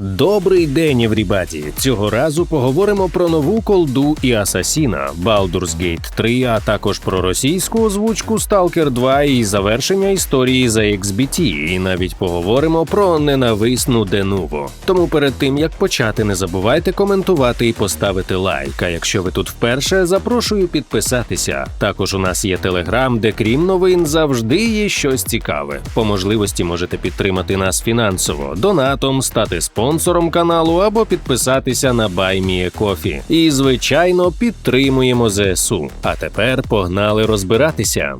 Добрий день, Еврібаді! Цього разу поговоримо про нову колду і Асасіна, Baldur's Gate 3, а також про російську озвучку Stalker 2 і завершення історії за XBT, і навіть поговоримо про ненависну Денуво. Тому перед тим як почати, не забувайте коментувати і поставити лайк. А якщо ви тут вперше, запрошую підписатися. Також у нас є телеграм, де крім новин завжди є щось цікаве. По можливості можете підтримати нас фінансово, донатом, стати спонсором каналу або підписатися на BuyMeACoffee. І звичайно підтримуємо ЗСУ. А тепер погнали розбиратися.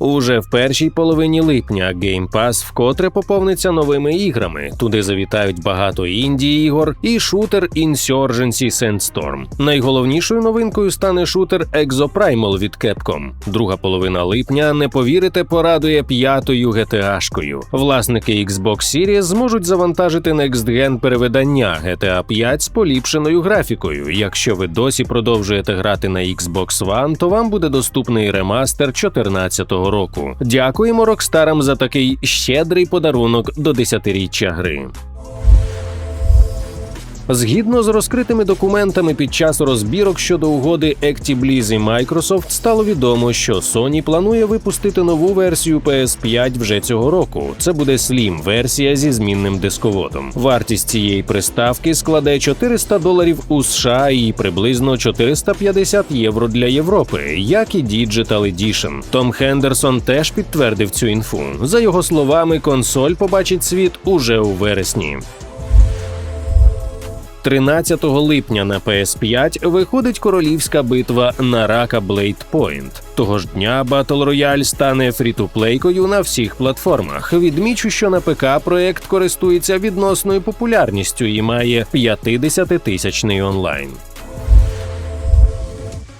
Уже в першій половині липня Game Pass вкотре поповниться новими іграми. Туди завітають багато інді ігор і шутер Insurgency Sandstorm. Найголовнішою новинкою стане шутер Exoprimal від Capcom. Друга половина липня, не повірите, порадує п'ятою GTA-шкою. Власники Xbox Series зможуть завантажити Next Gen перевидання GTA 5 з поліпшеною графікою. Якщо ви досі продовжуєте грати на Xbox One, то вам буде доступний ремастер 2014 року. Дякуємо Рокстарам за такий щедрий подарунок до 10-річчя гри. Згідно з розкритими документами під час розбірок щодо угоди Actibliz і Microsoft стало відомо, що Sony планує випустити нову версію PS5 вже цього року. Це буде Slim версія зі змінним дисководом. Вартість цієї приставки складе 400 доларів у США і приблизно 450 євро для Європи, як і Digital Edition. Том Хендерсон теж підтвердив цю інфу. За його словами, консоль побачить світ уже у вересні. 13 липня на PS5 виходить королівська битва на рака Blade Point. Того ж дня Battle Royale стане фрі-ту-плейкою на всіх платформах. Відмічу, що на ПК проект користується відносною популярністю і має 50-тисячний онлайн.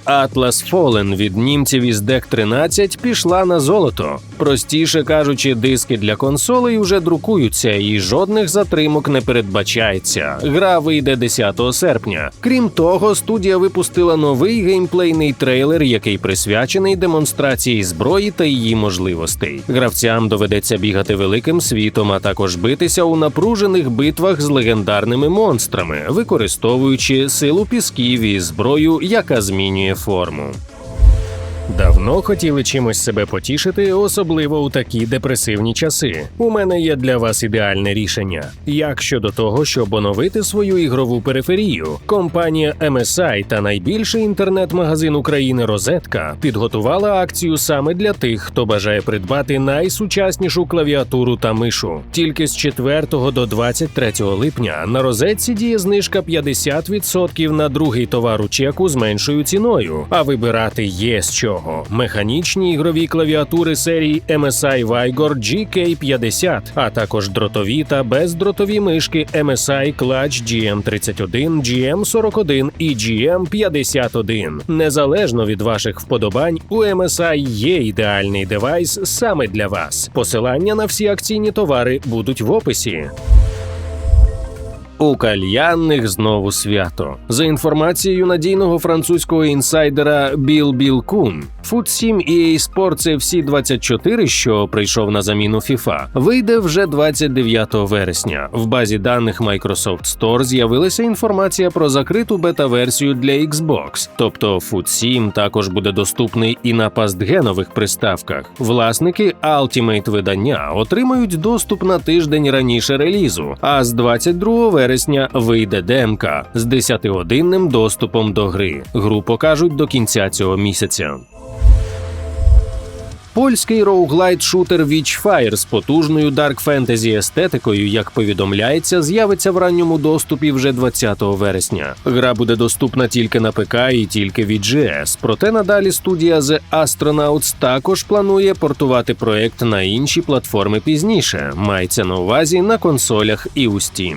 Atlas Fallen від німців із DEC 13 пішла на золото. Простіше кажучи, диски для консолей вже друкуються і жодних затримок не передбачається. Гра вийде 10 серпня. Крім того, студія випустила новий геймплейний трейлер, який присвячений демонстрації зброї та її можливостей. Гравцям доведеться бігати великим світом, а також битися у напружених битвах з легендарними монстрами, використовуючи силу пісків і зброю, яка змінює форму. Давно хотіли чимось себе потішити, особливо у такі депресивні часи. У мене є для вас ідеальне рішення. Як щодо того, щоб оновити свою ігрову периферію, компанія MSI та найбільший інтернет-магазин України Розетка підготувала акцію саме для тих, хто бажає придбати найсучаснішу клавіатуру та мишу. Тільки з 4 до 23 липня на розетці діє знижка 50% на другий товар у чеку з меншою ціною, а вибирати є чого. Механічні ігрові клавіатури серії MSI Vigor GK50, а також дротові та бездротові мишки MSI Clutch GM31, GM41 і GM51. Незалежно від ваших вподобань, у MSI є ідеальний девайс саме для вас. Посилання на всі акційні товари будуть в описі. У кальянних знову свято. За інформацією надійного французького інсайдера Біл Біл Кун, Foot 7 EA Sports FC 24, що прийшов на заміну FIFA, вийде вже 29 вересня. В базі даних Microsoft Store з'явилася інформація про закриту бета-версію для Xbox, тобто Foot 7 також буде доступний і на пастгенових приставках. Власники Ultimate видання отримають доступ на тиждень раніше релізу, а з 22 вересня вересня вийде демка з 10-годинним доступом до гри. Гру покажуть до кінця цього місяця. Польський роуглайт-шутер Witchfire з потужною дарк фентезі естетикою, як повідомляється, з'явиться в ранньому доступі вже 20 вересня. Гра буде доступна тільки на ПК і тільки від GS, Проте надалі студія The Astronauts також планує портувати проект на інші платформи пізніше. Мається на увазі на консолях і у Steam.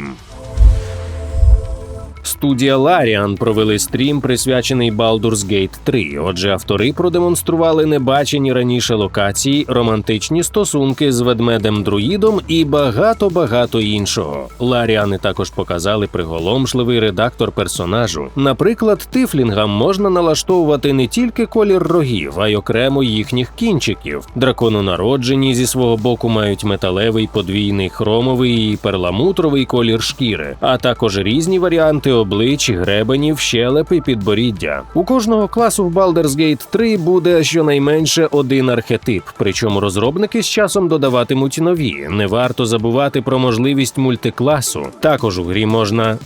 Студія Larian провели стрім, присвячений Baldur's Gate 3. Отже, автори продемонстрували небачені раніше локації, романтичні стосунки з ведмедем друїдом і багато багато іншого. Ларіани також показали приголомшливий редактор персонажу. Наприклад, тифлінгам можна налаштовувати не тільки колір рогів, а й окремо їхніх кінчиків. Дракононароджені зі свого боку мають металевий подвійний хромовий і перламутровий колір шкіри, а також різні варіанти облич, гребенів, щелеп і підборіддя. У кожного класу в Baldur's Gate 3 буде щонайменше один архетип, причому розробники з часом додаватимуть нові. Не варто забувати про можливість мультикласу. Також у грі можна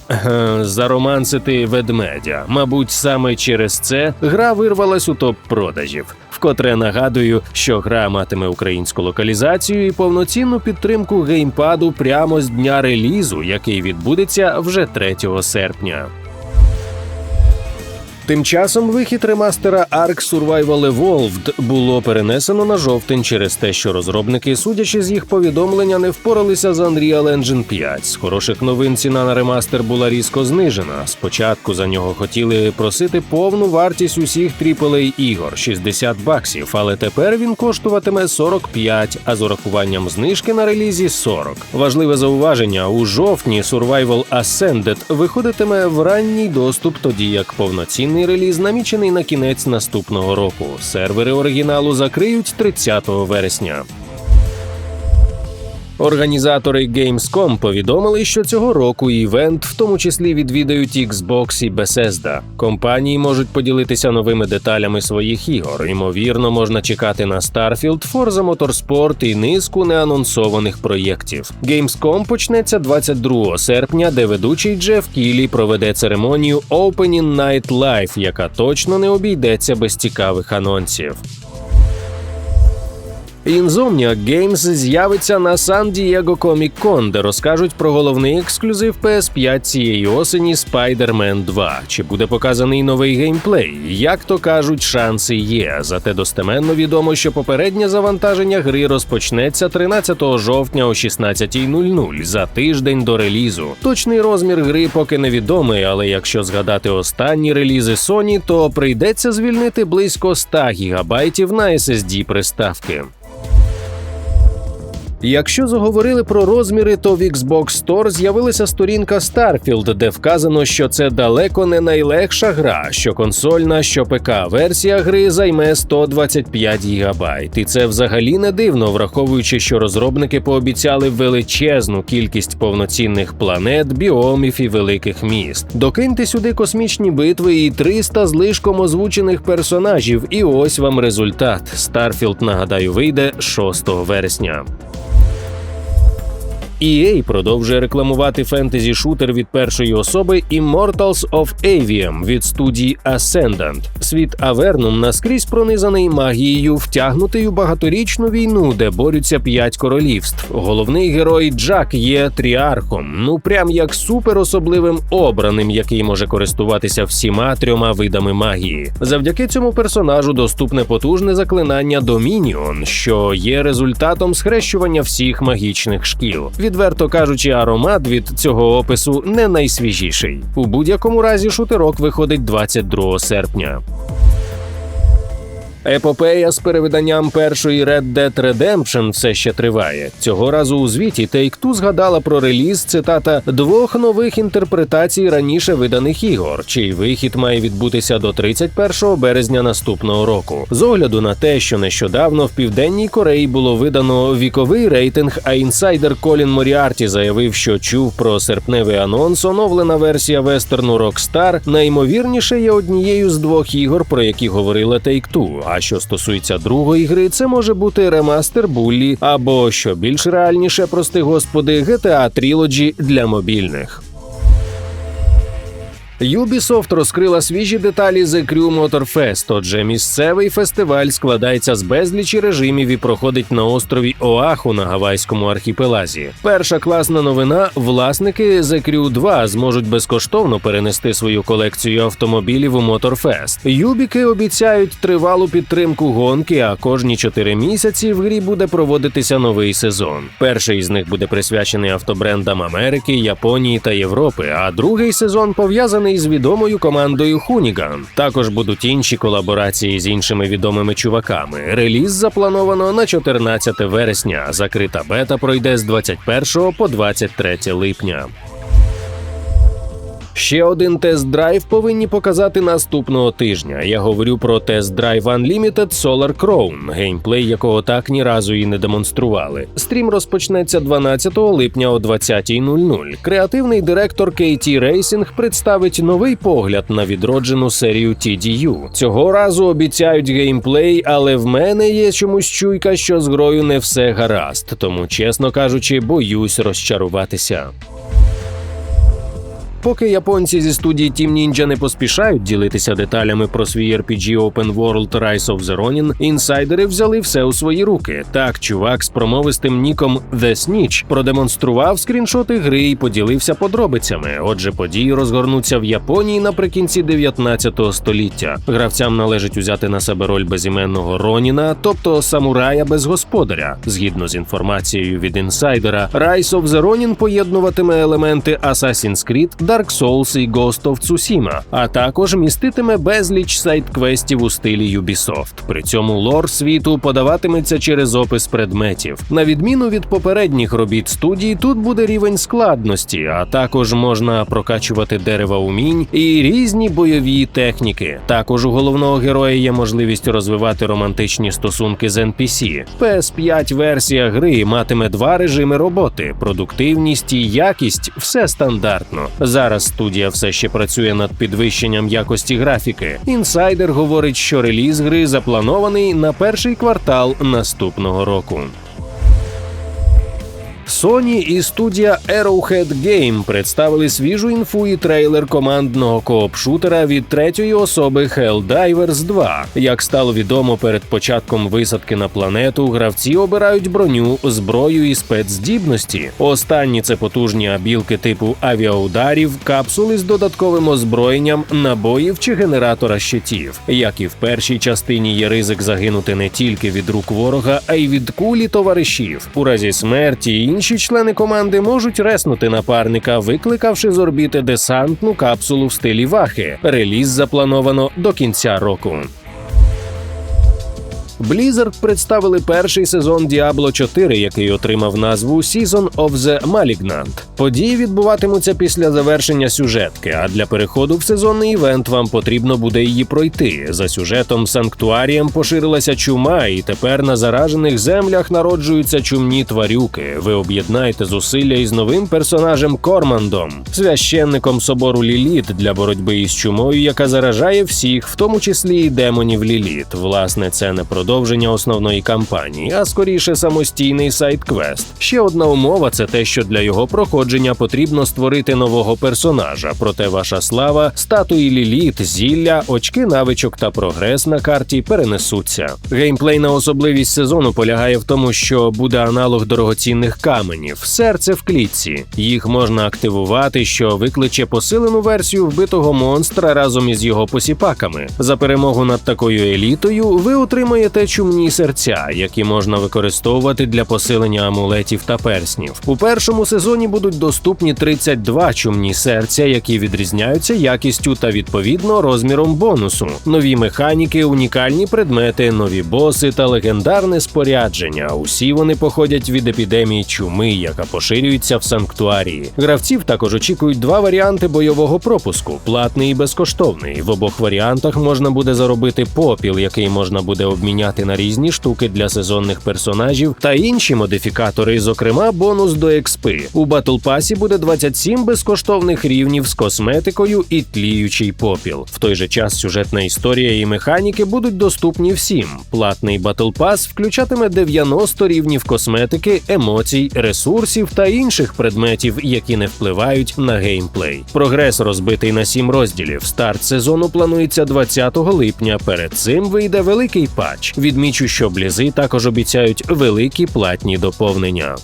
заромансити ведмедя. Мабуть, саме через це гра вирвалась у топ продажів. Вкотре нагадую, що гра матиме українську локалізацію і повноцінну підтримку геймпаду прямо з дня релізу, який відбудеться вже 3 серпня. Тим часом вихід ремастера Ark Survival Evolved було перенесено на жовтень через те, що розробники, судячи з їх повідомлення, не впоралися з Unreal Engine 5. З хороших новин ціна на ремастер була різко знижена. Спочатку за нього хотіли просити повну вартість усіх AAA ігор 60 баксів, але тепер він коштуватиме 45, а з урахуванням знижки на релізі 40. Важливе зауваження: у жовтні Survival Ascended виходитиме в ранній доступ, тоді як повноцінний реліз намічений на кінець наступного року. Сервери оригіналу закриють 30 вересня. Організатори Gamescom повідомили, що цього року івент в тому числі відвідають Xbox і Bethesda. Компанії можуть поділитися новими деталями своїх ігор. Ймовірно, можна чекати на Starfield, Forza Motorsport і низку неанонсованих проєктів. Gamescom почнеться 22 серпня, де ведучий Джеф Кілі проведе церемонію Opening Night Live, яка точно не обійдеться без цікавих анонсів. Insomniac Games з'явиться на Diego Comic Con, де розкажуть про головний ексклюзив PS5 цієї осені Spider-Man 2. Чи буде показаний новий геймплей? Як то кажуть, шанси є. Зате достеменно відомо, що попереднє завантаження гри розпочнеться 13 жовтня о 16.00 за тиждень до релізу. Точний розмір гри поки невідомий, але якщо згадати останні релізи Sony, то прийдеться звільнити близько 100 гігабайтів на SSD приставки. Якщо заговорили про розміри, то в Xbox Store з'явилася сторінка Starfield, де вказано, що це далеко не найлегша гра, що консольна, що ПК версія гри займе 125 гігабайт. І це взагалі не дивно, враховуючи, що розробники пообіцяли величезну кількість повноцінних планет, біомів і великих міст. Докиньте сюди космічні битви і 300 злишком озвучених персонажів. І ось вам результат. Starfield, нагадаю, вийде 6 вересня. EA продовжує рекламувати фентезі-шутер від першої особи Immortals of Avium від студії Ascendant. Світ Авернум наскрізь пронизаний магією, втягнутий у багаторічну війну, де борються п'ять королівств. Головний герой Джак є тріархом, ну прям як суперособливим обраним, який може користуватися всіма трьома видами магії. Завдяки цьому персонажу доступне потужне заклинання Домініон, що є результатом схрещування всіх магічних шкіл. Відверто кажучи, аромат від цього опису не найсвіжіший. У будь-якому разі шутерок виходить 22 серпня. Епопея з перевиданням першої Red Dead Redemption все ще триває. Цього разу у звіті Take-Two згадала про реліз цитата двох нових інтерпретацій раніше виданих ігор, чий вихід має відбутися до 31 березня наступного року. З огляду на те, що нещодавно в південній Кореї було видано віковий рейтинг, а інсайдер Колін Моріарті заявив, що чув про серпневий анонс. Оновлена версія вестерну Rockstar найімовірніше є однією з двох ігор, про які говорила Take-Two. А що стосується другої гри, це може бути ремастер Буллі або що більш реальніше, прости господи, GTA Trilogy для мобільних. Ubisoft розкрила свіжі деталі The Crew Motor. Отже, місцевий фестиваль складається з безлічі режимів і проходить на острові Оаху на Гавайському архіпелазі. Перша класна новина: власники The Crew 2 зможуть безкоштовно перенести свою колекцію автомобілів у Motorfest. Юбіки обіцяють тривалу підтримку гонки, а кожні 4 місяці в грі буде проводитися новий сезон. Перший із них буде присвячений автобрендам Америки, Японії та Європи, а другий сезон пов'язаний пов'язаний з відомою командою Хуніган. Також будуть інші колаборації з іншими відомими чуваками. Реліз заплановано на 14 вересня. Закрита бета пройде з 21 по 23 липня. Ще один тест-драйв повинні показати наступного тижня. Я говорю про тест-драйв Unlimited Solar Crown, геймплей якого так ні разу і не демонстрували. Стрім розпочнеться 12 липня о 20.00. Креативний директор KT Racing представить новий погляд на відроджену серію TDU. Цього разу обіцяють геймплей, але в мене є чомусь чуйка, що з грою не все гаразд. Тому, чесно кажучи, боюсь розчаруватися. Поки японці зі студії Team Ninja не поспішають ділитися деталями про свій RPG Open World Rise of the Ronin, інсайдери взяли все у свої руки. Так, чувак з промовистим ніком The Snitch продемонстрував скріншоти гри і поділився подробицями. Отже, події розгорнуться в Японії наприкінці 19 століття. Гравцям належить узяти на себе роль безіменного Роніна, тобто самурая без господаря. Згідно з інформацією від інсайдера, Rise of the Ronin поєднуватиме елементи Assassin's Creed, Dark Souls і Ghost of Tsushima, а також міститиме безліч сайт-квестів у стилі Ubisoft. При цьому лор світу подаватиметься через опис предметів. На відміну від попередніх робіт студії, тут буде рівень складності, а також можна прокачувати дерева умінь і різні бойові техніки. Також у головного героя є можливість розвивати романтичні стосунки з NPC. PS5 версія гри матиме два режими роботи: продуктивність і якість все стандартно. Зараз студія все ще працює над підвищенням якості графіки. Інсайдер говорить, що реліз гри запланований на перший квартал наступного року. Sony і студія Arrowhead Game представили свіжу інфу і трейлер командного кооп-шутера від третьої особи Helldivers 2. Як стало відомо перед початком висадки на планету, гравці обирають броню, зброю і спецздібності. Останні це потужні абілки типу авіаударів, капсули з додатковим озброєнням, набоїв чи генератора щитів. Як і в першій частині є ризик загинути не тільки від рук ворога, а й від кулі товаришів. У разі смерті інші члени команди можуть реснути напарника, викликавши з орбіти десантну капсулу в стилі вахи. Реліз заплановано до кінця року. Blizzard представили перший сезон Diablo 4, який отримав назву Season of the Malignant. Події відбуватимуться після завершення сюжетки. А для переходу в сезонний івент вам потрібно буде її пройти. За сюжетом Санктуарієм поширилася чума, і тепер на заражених землях народжуються чумні тварюки. Ви об'єднаєте зусилля із новим персонажем Кормандом, священником собору Ліліт для боротьби із чумою, яка заражає всіх, в тому числі і демонів Ліліт. Власне, це не продовження основної кампанії, а скоріше самостійний сайт-квест. Ще одна умова це те, що для його проходження потрібно створити нового персонажа. Проте ваша слава, статуї Ліліт, зілля, очки навичок та прогрес на карті перенесуться. Геймплейна особливість сезону полягає в тому, що буде аналог дорогоцінних каменів, серце в клітці. Їх можна активувати, що викличе посилену версію вбитого монстра разом із його посіпаками. За перемогу над такою елітою ви отримаєте чумні серця, які можна використовувати для посилення амулетів та перснів. У першому сезоні будуть доступні 32 чумні серця, які відрізняються якістю та відповідно розміром бонусу, нові механіки, унікальні предмети, нові боси та легендарне спорядження. Усі вони походять від епідемії чуми, яка поширюється в санктуарії. Гравців також очікують два варіанти бойового пропуску: платний і безкоштовний. В обох варіантах можна буде заробити попіл, який можна буде обміняти на різні штуки для сезонних персонажів та інші модифікатори, зокрема бонус до експи. У Battle Pass буде 27 безкоштовних рівнів з косметикою і тліючий попіл. В той же час сюжетна історія і механіки будуть доступні всім. Платний Battle Pass включатиме 90 рівнів косметики, емоцій, ресурсів та інших предметів, які не впливають на геймплей. Прогрес розбитий на 7 розділів. Старт сезону планується 20 липня. Перед цим вийде великий патч. Відмічу, що блізи також обіцяють великі платні доповнення.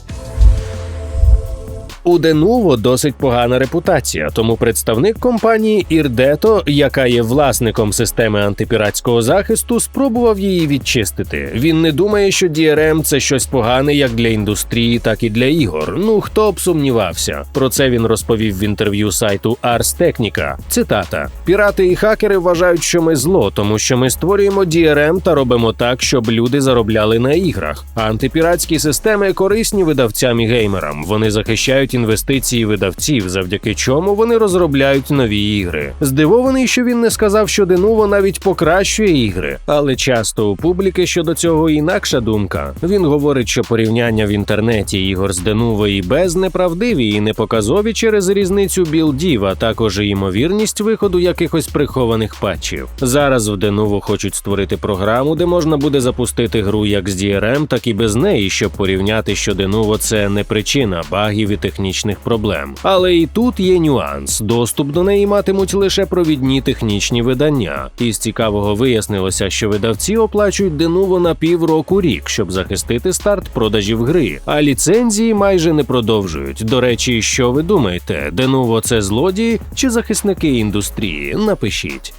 У Denuvo досить погана репутація, тому представник компанії Ірдето, яка є власником системи антипіратського захисту, спробував її відчистити. Він не думає, що DRM – це щось погане як для індустрії, так і для ігор. Ну хто б сумнівався. Про це він розповів в інтерв'ю сайту Ars Technica. Цитата: Пірати і хакери вважають, що ми зло, тому що ми створюємо DRM та робимо так, щоб люди заробляли на іграх. Антипіратські системи корисні видавцям і геймерам. Вони захищають інвестиції видавців, завдяки чому вони розробляють нові ігри. Здивований, що він не сказав, що Denuvo навіть покращує ігри, але часто у публіки щодо цього інакша думка. Він говорить, що порівняння в інтернеті ігор з Denuvo і без неправдиві і непоказові через різницю білдів, а також і ймовірність виходу якихось прихованих патчів. Зараз в Denuvo хочуть створити програму, де можна буде запустити гру як з DRM, так і без неї, щоб порівняти, що Denuvo – це не причина багів і технічних проблем. Але і тут є нюанс: доступ до неї матимуть лише провідні технічні видання. Із цікавого вияснилося, що видавці оплачують Denuvo на півроку рік, щоб захистити старт продажів гри, а ліцензії майже не продовжують. До речі, що ви думаєте, Denuvo – це злодії чи захисники індустрії? Напишіть.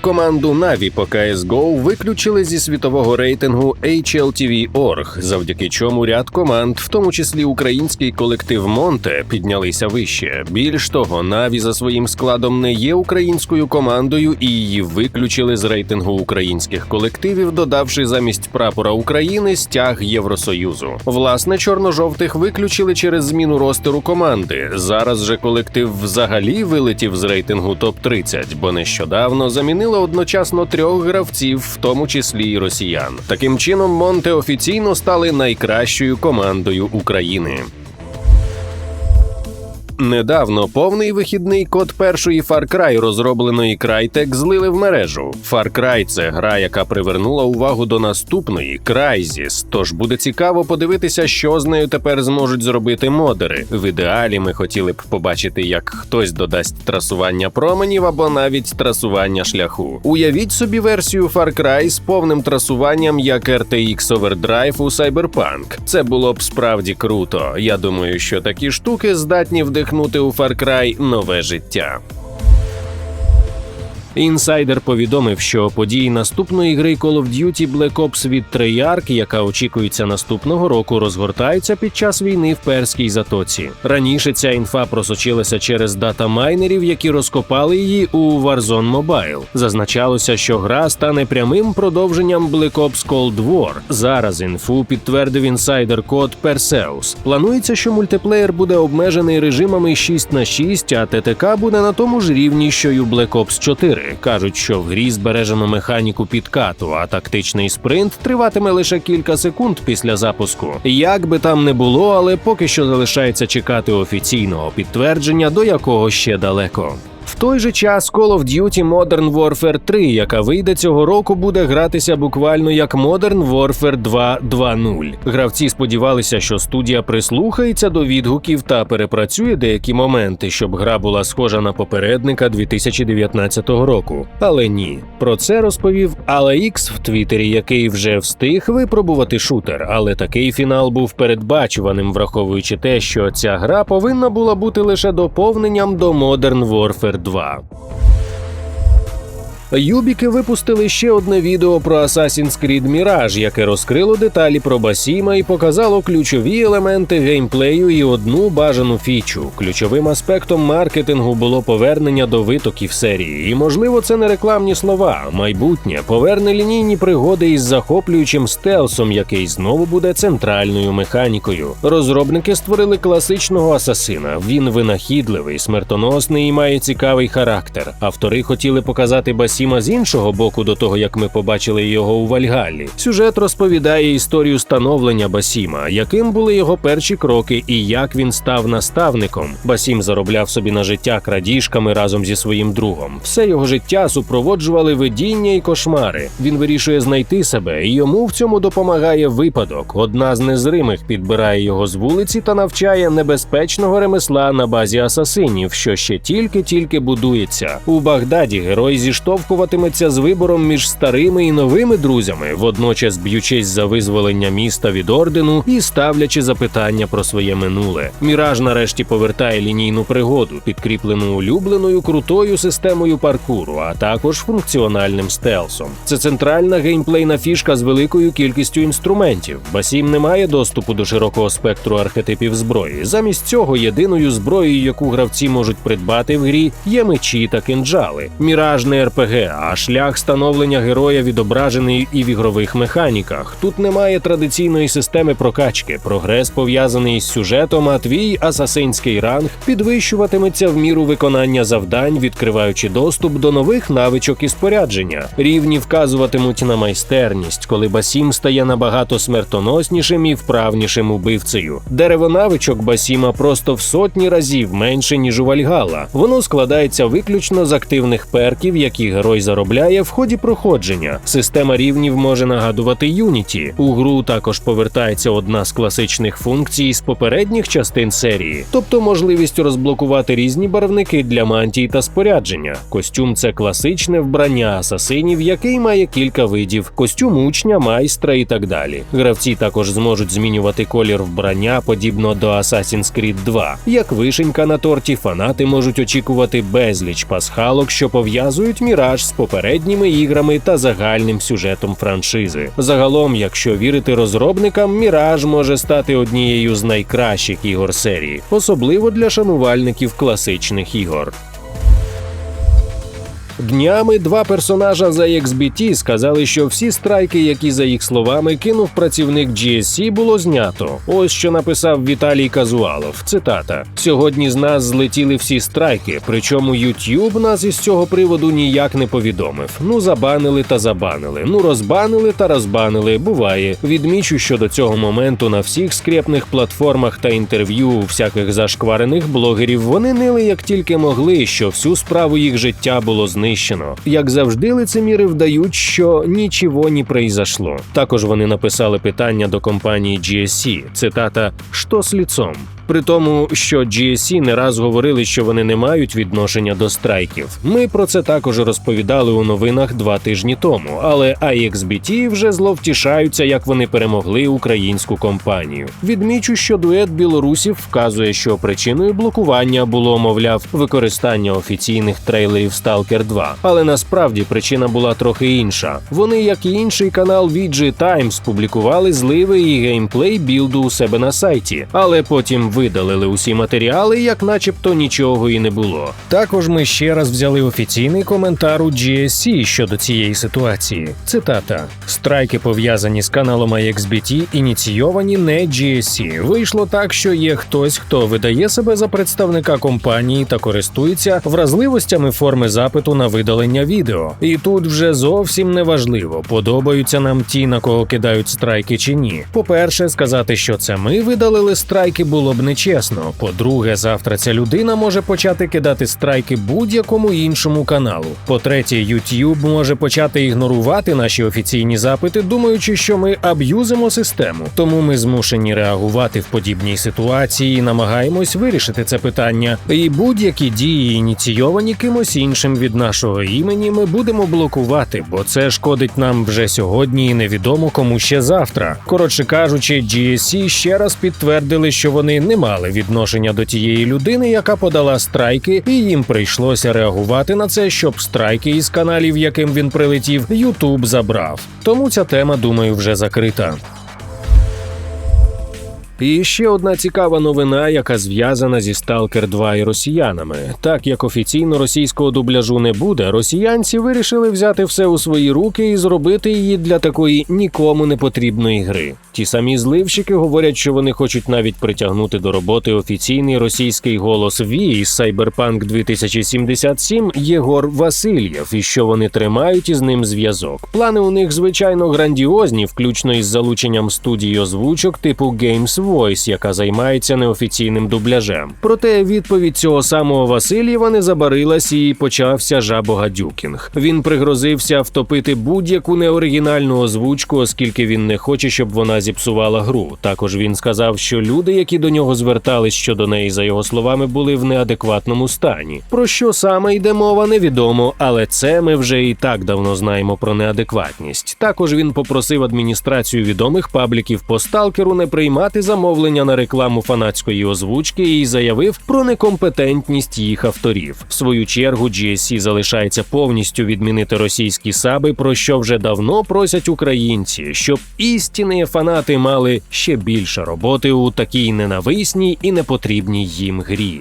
Команду Na'Vi по CSGO виключили зі світового рейтингу HLTV.org, завдяки чому ряд команд, в тому числі український колектив Монте, піднялися вище. Більш того, Na'Vi за своїм складом не є українською командою і її виключили з рейтингу українських колективів, додавши замість прапора України стяг Євросоюзу. Власне, чорно-жовтих виключили через зміну ростеру команди. Зараз же колектив взагалі вилетів з рейтингу топ 30 бо нещодавно замінили одночасно трьох гравців, в тому числі й росіян. Таким чином, Монте офіційно стали найкращою командою України. Недавно повний вихідний код першої Far Cry, розробленої Crytek, злили в мережу. Far Cry – це гра, яка привернула увагу до наступної Crysis, Тож буде цікаво подивитися, що з нею тепер зможуть зробити модери. В ідеалі ми хотіли б побачити, як хтось додасть трасування променів або навіть трасування шляху. Уявіть собі версію Far Cry з повним трасуванням, як RTX Overdrive у Cyberpunk. Це було б справді круто. Я думаю, що такі штуки здатні вдихнути вдихнути у Far Cry нове життя. Інсайдер повідомив, що події наступної гри Call of Duty Black Ops від Treyarch, яка очікується наступного року, розгортаються під час війни в Перській затоці. Раніше ця інфа просочилася через датамайнерів, які розкопали її у Warzone Mobile. Зазначалося, що гра стане прямим продовженням Black Ops Cold War. Зараз інфу підтвердив інсайдер код Perseus. Планується, що мультиплеєр буде обмежений режимами 6 на 6, а ТТК буде на тому ж рівні, що й у Black Ops 4 кажуть, що в грі збережено механіку підкату, а тактичний спринт триватиме лише кілька секунд після запуску. Як би там не було, але поки що залишається чекати офіційного підтвердження, до якого ще далеко. В той же час Call of Duty Modern Warfare 3, яка вийде цього року, буде гратися буквально як Modern Warfare 2.2.0. Гравці сподівалися, що студія прислухається до відгуків та перепрацює деякі моменти, щоб гра була схожа на попередника 2019 року. Але ні, про це розповів AleX в Твіттері, який вже встиг випробувати шутер. Але такий фінал був передбачуваним, враховуючи те, що ця гра повинна була бути лише доповненням до Modern Warfare 2. 2 Юбіки випустили ще одне відео про Assassin's Creed Mirage, яке розкрило деталі про Басіма і показало ключові елементи геймплею і одну бажану фічу. Ключовим аспектом маркетингу було повернення до витоків серії. І, можливо, це не рекламні слова. Майбутнє поверне лінійні пригоди із захоплюючим стелсом, який знову буде центральною механікою. Розробники створили класичного асасина. Він винахідливий, смертоносний і має цікавий характер. Автори хотіли показати Басіма Сіма з іншого боку, до того як ми побачили його у Вальгаллі. Сюжет розповідає історію становлення Басіма, яким були його перші кроки і як він став наставником. Басім заробляв собі на життя крадіжками разом зі своїм другом. Все його життя супроводжували видіння і кошмари. Він вирішує знайти себе, і йому в цьому допомагає випадок. Одна з незримих підбирає його з вулиці та навчає небезпечного ремесла на базі асасинів, що ще тільки-тільки будується. У Багдаді герой зіштовхує зіштовхуватиметься з вибором між старими і новими друзями, водночас б'ючись за визволення міста від ордену і ставлячи запитання про своє минуле. Міраж нарешті повертає лінійну пригоду, підкріплену улюбленою крутою системою паркуру, а також функціональним стелсом. Це центральна геймплейна фішка з великою кількістю інструментів. Басім не має доступу до широкого спектру архетипів зброї. Замість цього єдиною зброєю, яку гравці можуть придбати в грі, є мечі та кинджали. Міраж не РПГ, а шлях становлення героя відображений і в ігрових механіках. Тут немає традиційної системи прокачки. Прогрес пов'язаний із сюжетом, а твій асасинський ранг підвищуватиметься в міру виконання завдань, відкриваючи доступ до нових навичок і спорядження. Рівні вказуватимуть на майстерність, коли Басім стає набагато смертоноснішим і вправнішим убивцею. Дерево навичок Басіма просто в сотні разів менше ніж у Вальгала. Воно складається виключно з активних перків, які герой заробляє в ході проходження. Система рівнів може нагадувати Юніті. У гру також повертається одна з класичних функцій з попередніх частин серії, тобто можливість розблокувати різні барвники для мантій та спорядження. Костюм це класичне вбрання асасинів, який має кілька видів: костюм учня, майстра і так далі. Гравці також зможуть змінювати колір вбрання подібно до Assassin's Creed 2. Як вишенька на торті, фанати можуть очікувати безліч пасхалок, що пов'язують міраж з попередніми іграми та загальним сюжетом франшизи. Загалом, якщо вірити розробникам, міраж може стати однією з найкращих ігор серії, особливо для шанувальників класичних ігор. Днями два персонажа за XBT сказали, що всі страйки, які за їх словами кинув працівник GSC, було знято. Ось що написав Віталій Казуалов. Цитата: сьогодні з нас злетіли всі страйки, причому YouTube нас із цього приводу ніяк не повідомив. Ну забанили та забанили. Ну розбанили та розбанили. Буває. Відмічу, що до цього моменту на всіх скрепних платформах та інтерв'ю у всяких зашкварених блогерів вони нили як тільки могли, що всю справу їх життя було знищено. Як завжди, лицеміри вдають, що нічого не произошло. Також вони написали питання до компанії GSC, цитата «Що з ліцом?». При тому, що GSC не раз говорили, що вони не мають відношення до страйків. Ми про це також розповідали у новинах два тижні тому. Але IXBT вже зловтішаються, як вони перемогли українську компанію. Відмічу, що дует білорусів вказує, що причиною блокування було, мовляв, використання офіційних трейлерів Stalker 2. Але насправді причина була трохи інша. Вони, як і інший канал VG Times, публікували зливи і геймплей білду у себе на сайті, але потім видалили усі матеріали, як начебто нічого і не було. Також ми ще раз взяли офіційний коментар у GSC щодо цієї ситуації. Цитата: страйки пов'язані з каналом IXBT ініційовані не GSC. Вийшло так, що є хтось, хто видає себе за представника компанії та користується вразливостями форми запиту на видалення відео. І тут вже зовсім не важливо, подобаються нам ті, на кого кидають страйки чи ні. По-перше, сказати, що це ми видалили страйки, було б нечесно. По-друге, завтра ця людина може почати кидати страйки будь-якому іншому каналу. По-третє, YouTube може почати ігнорувати наші офіційні запити, думаючи, що ми аб'юзимо систему. Тому ми змушені реагувати в подібній ситуації і намагаємось вирішити це питання. І будь-які дії ініційовані кимось іншим від нашого імені, ми будемо блокувати, бо це шкодить нам вже сьогодні і невідомо кому ще завтра. Коротше кажучи, GSC ще раз підтвердили, що вони не мали відношення до тієї людини, яка подала страйки, і їм прийшлося реагувати на це, щоб страйки із каналів, яким він прилетів, Ютуб забрав. Тому ця тема, думаю, вже закрита. І ще одна цікава новина, яка зв'язана зі Stalker 2 і росіянами. Так як офіційно російського дубляжу не буде, росіянці вирішили взяти все у свої руки і зробити її для такої нікому не потрібної гри. Ті самі зливщики говорять, що вони хочуть навіть притягнути до роботи офіційний російський голос Ві із Cyberpunk 2077 Єгор Васильєв, і що вони тримають із ним зв'язок. Плани у них звичайно грандіозні, включно із залученням студії озвучок типу Games Voice, яка займається неофіційним дубляжем. Проте відповідь цього самого Васильєва не забарилась і почався жабогадюкінг. Він пригрозився втопити будь-яку неоригінальну озвучку, оскільки він не хоче, щоб вона зіпсувала гру. Також він сказав, що люди, які до нього звертались щодо неї, за його словами, були в неадекватному стані. Про що саме йде мова, невідомо, але це ми вже і так давно знаємо про неадекватність. Також він попросив адміністрацію відомих пабліків по сталкеру не приймати замовлення на рекламу фанатської озвучки і заявив про некомпетентність їх авторів. В свою чергу GSC залишається повністю відмінити російські саби, про що вже давно просять українці, щоб істинні фанати мали ще більше роботи у такій ненависній і непотрібній їм грі.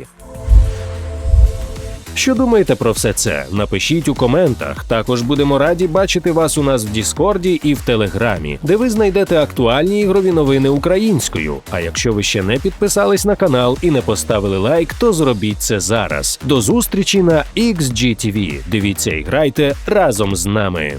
Що думаєте про все це? Напишіть у коментах. Також будемо раді бачити вас у нас в Діскорді і в Телеграмі, де ви знайдете актуальні ігрові новини українською. А якщо ви ще не підписались на канал і не поставили лайк, то зробіть це зараз. До зустрічі на XGTV. Дивіться і грайте разом з нами.